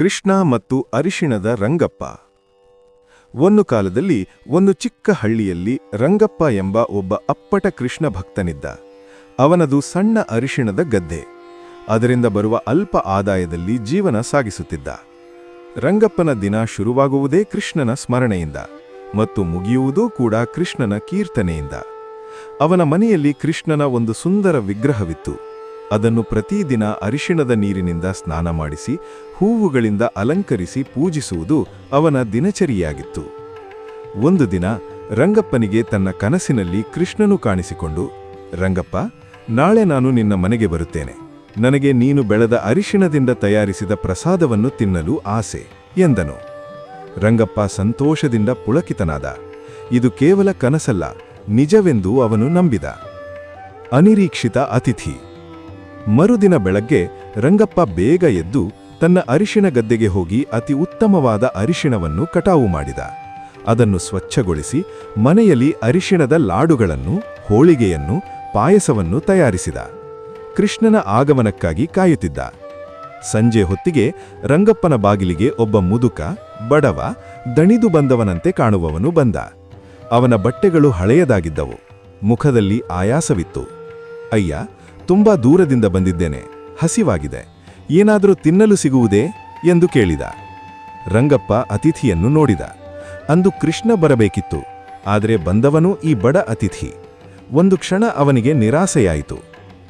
ಕೃಷ್ಣ ಮತ್ತು ಅರಿಶಿಣದ ರಂಗಪ್ಪ. ಒಂದು ಕಾಲದಲ್ಲಿ ಒಂದು ಚಿಕ್ಕ ಹಳ್ಳಿಯಲ್ಲಿ ರಂಗಪ್ಪ ಎಂಬ ಒಬ್ಬ ಅಪ್ಪಟ ಕೃಷ್ಣ ಭಕ್ತನಿದ್ದ. ಅವನದು ಸಣ್ಣ ಅರಿಶಿಣದ ಗದ್ದೆ. ಅದರಿಂದ ಬರುವ ಅಲ್ಪ ಆದಾಯದಲ್ಲಿ ಜೀವನ ಸಾಗಿಸುತ್ತಿದ್ದ. ರಂಗಪ್ಪನ ದಿನ ಶುರುವಾಗುವುದೇ ಕೃಷ್ಣನ ಸ್ಮರಣೆಯಿಂದ ಮತ್ತು ಮುಗಿಯುವುದೂ ಕೂಡ ಕೃಷ್ಣನ ಕೀರ್ತನೆಯಿಂದ. ಅವನ ಮನೆಯಲ್ಲಿ ಕೃಷ್ಣನ ಒಂದು ಸುಂದರ ವಿಗ್ರಹವಿತ್ತು. ಅದನ್ನು ಪ್ರತಿದಿನ ಅರಿಶಿಣದ ನೀರಿನಿಂದ ಸ್ನಾನ ಮಾಡಿಸಿ, ಹೂವುಗಳಿಂದ ಅಲಂಕರಿಸಿ ಪೂಜಿಸುವುದು ಅವನ ದಿನಚರಿಯಾಗಿತ್ತು. ಒಂದು ದಿನ ರಂಗಪ್ಪನಿಗೆ ತನ್ನ ಕನಸಿನಲ್ಲಿ ಕೃಷ್ಣನು ಕಾಣಿಸಿಕೊಂಡು, ರಂಗಪ್ಪ, ನಾಳೆ ನಾನು ನಿನ್ನ ಮನೆಗೆ ಬರುತ್ತೇನೆ. ನನಗೆ ನೀನು ಬೆಳೆದ ಅರಿಶಿಣದಿಂದ ತಯಾರಿಸಿದ ಪ್ರಸಾದವನ್ನು ತಿನ್ನಲು ಆಸೆ, ಎಂದನು. ರಂಗಪ್ಪ ಸಂತೋಷದಿಂದ ಪುಳಕಿತನಾದ, ಇದು ಕೇವಲ ಕನಸಲ್ಲ, ನಿಜವೆಂದು ಅವನು ನಂಬಿದ. ಅನಿರೀಕ್ಷಿತ ಅತಿಥಿ. ಮರುದಿನ ಬೆಳಗ್ಗೆ ರಂಗಪ್ಪ ಬೇಗ ಎದ್ದು ತನ್ನ ಅರಿಶಿಣ ಗದ್ದೆಗೆ ಹೋಗಿ ಅತಿ ಉತ್ತಮವಾದ ಅರಿಶಿಣವನ್ನು ಕಟಾವು ಮಾಡಿದ. ಅದನ್ನು ಸ್ವಚ್ಛಗೊಳಿಸಿ ಮನೆಯಲ್ಲಿ ಅರಿಶಿಣದ ಲಾಡುಗಳನ್ನು, ಹೋಳಿಗೆಯನ್ನು, ಪಾಯಸವನ್ನು ತಯಾರಿಸಿದ. ಕೃಷ್ಣನ ಆಗಮನಕ್ಕಾಗಿ ಕಾಯುತ್ತಿದ್ದ. ಸಂಜೆ ಹೊತ್ತಿಗೆ ರಂಗಪ್ಪನ ಬಾಗಿಲಿಗೆ ಒಬ್ಬ ಮುದುಕ, ಬಡವ, ದಣಿದು ಬಂದವನಂತೆ ಕಾಣುವವನು ಬಂದ. ಅವನ ಬಟ್ಟೆಗಳು ಹಳೆಯದಾಗಿದ್ದವು. ಮುಖದಲ್ಲಿ ಆಯಾಸವಿತ್ತು. ಅಯ್ಯ ತುಂಬಾ ದೂರದಿಂದ ಬಂದಿದ್ದೇನೆ. ಹಸಿವಾಗಿದೆ. ಏನಾದರೂ ತಿನ್ನಲು ಸಿಗುವುದೇ? ಎಂದು ಕೇಳಿದ. ರಂಗಪ್ಪ ಅತಿಥಿಯನ್ನು ನೋಡಿದ. ಅಂದು ಕೃಷ್ಣ ಬರಬೇಕಿತ್ತು. ಆದರೆ ಬಂದವನು ಈ ಬಡ ಅತಿಥಿ. ಒಂದು ಕ್ಷಣ ಅವನಿಗೆ ನಿರಾಸೆಯಾಯಿತು.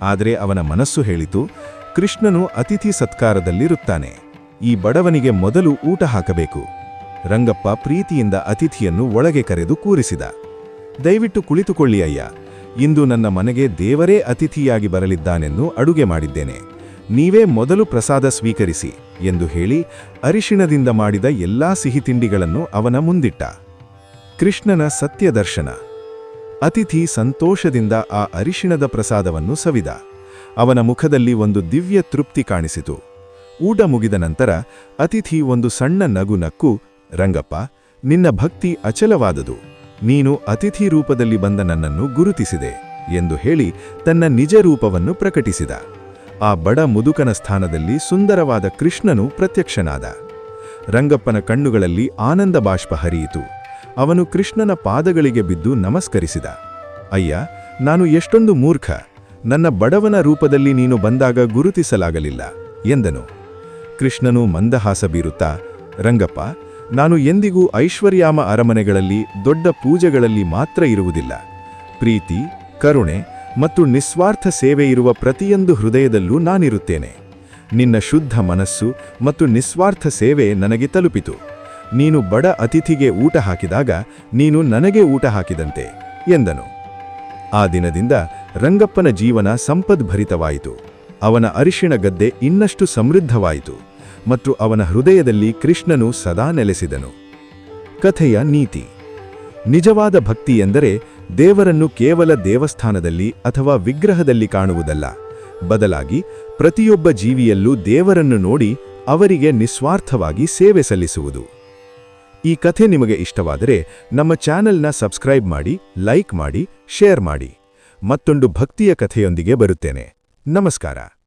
ಆದರೆ ಅವನ ಮನಸ್ಸು ಹೇಳಿತು, ಕೃಷ್ಣನು ಅತಿಥಿ ಸತ್ಕಾರದಲ್ಲಿರುತ್ತಾನೆ. ಈ ಬಡವನಿಗೆ ಮೊದಲು ಊಟ ಹಾಕಬೇಕು. ರಂಗಪ್ಪ ಪ್ರೀತಿಯಿಂದ ಅತಿಥಿಯನ್ನು ಒಳಗೆ ಕರೆದು ಕೂರಿಸಿದ. ದಯವಿಟ್ಟು ಕುಳಿತುಕೊಳ್ಳಿ ಅಯ್ಯ. ಇಂದು ನನ್ನ ಮನೆಗೆ ದೇವರೇ ಅತಿಥಿಯಾಗಿ ಬರಲಿದ್ದಾನೆಂದು ಅಡುಗೆ ಮಾಡಿದ್ದೇನೆ. ನೀವೇ ಮೊದಲು ಪ್ರಸಾದ ಸ್ವೀಕರಿಸಿ ಎಂದು ಹೇಳಿ ಅರಿಶಿಣದಿಂದ ಮಾಡಿದ ಎಲ್ಲಾ ಸಿಹಿ ತಿಂಡಿಗಳನ್ನು ಅವನ ಮುಂದಿಟ್ಟ. ಕೃಷ್ಣನ ಸತ್ಯದರ್ಶನ ಅತಿಥಿ ಸಂತೋಷದಿಂದ ಆ ಅರಿಶಿಣದ ಪ್ರಸಾದವನ್ನು ಸವಿದ. ಅವನ ಮುಖದಲ್ಲಿ ಒಂದು ದಿವ್ಯ ತೃಪ್ತಿ ಕಾಣಿಸಿತು. ಊಟ ಮುಗಿದ ನಂತರ ಅತಿಥಿ ಒಂದು ಸಣ್ಣ ನಗು ನಕ್ಕು, ರಂಗಪ್ಪ, ನಿನ್ನ ಭಕ್ತಿ ಅಚಲವಾದುದು. ನೀನು ಅತಿಥಿ ರೂಪದಲ್ಲಿ ಬಂದ ನನ್ನನ್ನು ಗುರುತಿಸಿದೆ ಎಂದು ಹೇಳಿ ತನ್ನ ನಿಜ ರೂಪವನ್ನು ಪ್ರಕಟಿಸಿದ. ಆ ಬಡ ಮುದುಕನ ಸ್ಥಾನದಲ್ಲಿ ಸುಂದರವಾದ ಕೃಷ್ಣನು ಪ್ರತ್ಯಕ್ಷನಾದ. ರಂಗಪ್ಪನ ಕಣ್ಣುಗಳಲ್ಲಿ ಆನಂದ ಬಾಷ್ಪ ಹರಿಯಿತು. ಅವನು ಕೃಷ್ಣನ ಪಾದಗಳಿಗೆ ಬಿದ್ದು ನಮಸ್ಕರಿಸಿದ. ಅಯ್ಯ, ನಾನು ಎಷ್ಟೊಂದು ಮೂರ್ಖ. ನನ್ನ ಬಡವನ ರೂಪದಲ್ಲಿ ನೀನು ಬಂದಾಗ ಗುರುತಿಸಲಾಗಲಿಲ್ಲ ಎಂದನು. ಕೃಷ್ಣನು ಮಂದಹಾಸ ಬೀರುತ್ತಾ, ರಂಗಪ್ಪ ನಾನು ಎಂದಿಗೂ ಐಶ್ವರ್ಯಾಮ ಅರಮನೆಗಳಲ್ಲಿ ದೊಡ್ಡ ಪೂಜೆಗಳಲ್ಲಿ ಮಾತ್ರ ಇರುವುದಿಲ್ಲ. ಪ್ರೀತಿ, ಕರುಣೆ ಮತ್ತು ನಿಸ್ವಾರ್ಥ ಸೇವೆ ಇರುವ ಪ್ರತಿಯೊಂದು ಹೃದಯದಲ್ಲೂ ನಾನಿರುತ್ತೇನೆ. ನಿನ್ನ ಶುದ್ಧ ಮನಸ್ಸು ಮತ್ತು ನಿಸ್ವಾರ್ಥ ಸೇವೆ ನನಗೆ ತಲುಪಿತು. ನೀನು ಬಡ ಅತಿಥಿಗೆ ಊಟ ಹಾಕಿದಾಗ ನೀನು ನನಗೆ ಊಟ ಹಾಕಿದಂತೆ, ಎಂದನು. ಆ ದಿನದಿಂದ ರಂಗಪ್ಪನ ಜೀವನ ಸಂಪದ್ಭರಿತವಾಯಿತು. ಅವನ ಅರಿಶಿಣ ಗದ್ದೆ ಇನ್ನಷ್ಟು ಸಮೃದ್ಧವಾಯಿತು. ಮತ್ತು ಅವನ ಹೃದಯದಲ್ಲಿ ಕೃಷ್ಣನು ಸದಾ ನೆಲೆಸಿದನು. ಕಥೆಯ ನೀತಿ. ನಿಜವಾದ ಭಕ್ತಿ ಎಂದರೆ ದೇವರನ್ನು ಕೇವಲ ದೇವಸ್ಥಾನದಲ್ಲಿ ಅಥವಾ ವಿಗ್ರಹದಲ್ಲಿ ಕಾಣುವುದಲ್ಲ. ಬದಲಾಗಿ ಪ್ರತಿಯೊಬ್ಬ ಜೀವಿಯಲ್ಲೂ ದೇವರನ್ನು ನೋಡಿ ಅವರಿಗೆ ನಿಸ್ವಾರ್ಥವಾಗಿ ಸೇವೆ ಸಲ್ಲಿಸುವುದು. ಈ ಕಥೆ ನಿಮಗೆ ಇಷ್ಟವಾದರೆ ನಮ್ಮ ಚಾನೆಲ್ನ ಸಬ್ಸ್ಕ್ರೈಬ್ ಮಾಡಿ, ಲೈಕ್ ಮಾಡಿ, ಶೇರ್ ಮಾಡಿ. ಮತ್ತೊಂದು ಭಕ್ತಿಯ ಕಥೆಯೊಂದಿಗೆ ಬರುತ್ತೇನೆ. ನಮಸ್ಕಾರ.